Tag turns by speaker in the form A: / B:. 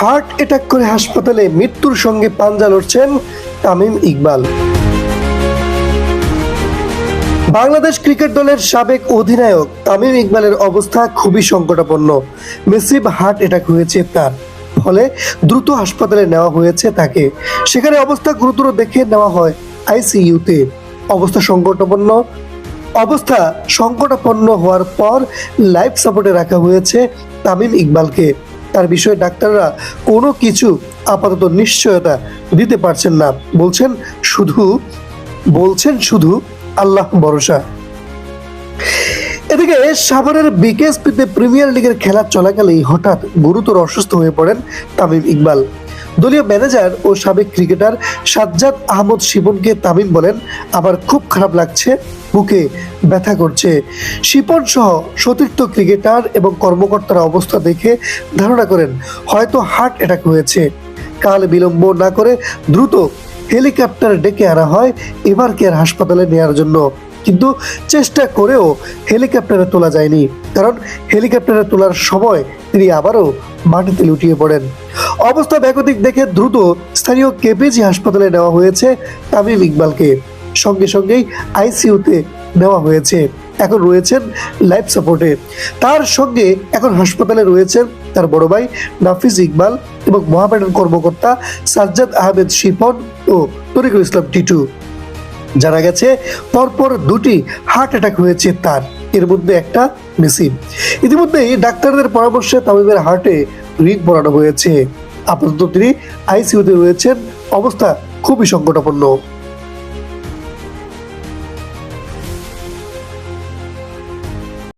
A: Heart attack করে হাসপাতালে মৃত্যুর সঙ্গে পাঞ্জা লড়ছেন তামিম ইকবাল। বাংলাদেশ ক্রিকেট দলের সাবেক অধিনায়ক তামিম ইকবালের অবস্থা খুবই সংকটাপন্ন। মেসিভ হার্ট অ্যাটাক হয়েছে তার, ফলে দ্রুত হাসপাতালে নেওয়া হয়েছে তাকে। সেখানে অবস্থা গুরুতর দেখে নেওয়া হয় আইসিইউতে। অবস্থা সংকটাপন্ন। অবস্থা সংকটাপন্ন হওয়ার পর লাইফ সাপোর্টে রাখা হয়েছে তামিম ইকবালকে। তার বিষয়ে ডাক্তাররা কোনো কিছু আপাতত নিশ্চয়তা দিতে পারছেন না। বলছেন শুধু বলছেন শুধু আল্লাহ ভরসা। এদিকে সাভারের বিকেএসপিতে প্রিমিয়ার লিগের খেলা চলাকালেই হঠাৎ গুরুতর অসুস্থ হয়ে পড়েন তামিম ইকবাল। দলীয় ম্যানেজার ও সাবেক ক্রিকেটার সাজ্জাদ আহমদ শিপনকে তামিম বলেন, আমার খুব খারাপ লাগছে, বুকে ব্যথা করছে। শিপন সহ সতীর্থ ক্রিকেটার এবং কর্মকর্তার অবস্থা দেখে ধারণা করেন, হয়তো হার্ট অ্যাটাক হয়েছে। কাল বিলম্ব না করে দ্রুত হেলিকপ্টার ডেকে আনা হয় এবার কেয়ার হাসপাতালে নেওয়ার জন্য। কিন্তু চেষ্টা করেও হেলিকপ্টারে তোলা যায়নি। কারণ হেলিকপ্টারে তোলার সময় তিনি আবারও মাটিতে লুটিয়ে পড়েন। অবস্থা ব্যাগতিক দেখে দ্রুত স্থানীয় কেপিজি হাসপাতালে নেওয়া হয়েছে তামিম ইকবালকে। সঙ্গে সঙ্গেই আইসিইউতে নেওয়া হয়েছে। এখন রয়েছেন লাইফ সাপোর্টে। তার সঙ্গে এখন হাসপাতালে রয়েছেন তার বড় ভাই নাফিজ ইকবাল এবং মহামেডান কর্মকর্তা সাজ্জাদ আহমেদ শিপন ও তরিকুল ইসলাম টিটু। জানা গেছে, পরপর দুটি হার্ট অ্যাটাক হয়েছে তার। এর মধ্যে একটা মেসিন ইতিমধ্যেই ডাক্তারদের পরামর্শে তামিমের হার্টে রিং পরানো হয়েছে। আপাতত তিনি আইসিইউতে রয়েছেন। অবস্থা খুবই সংকটাপন্ন।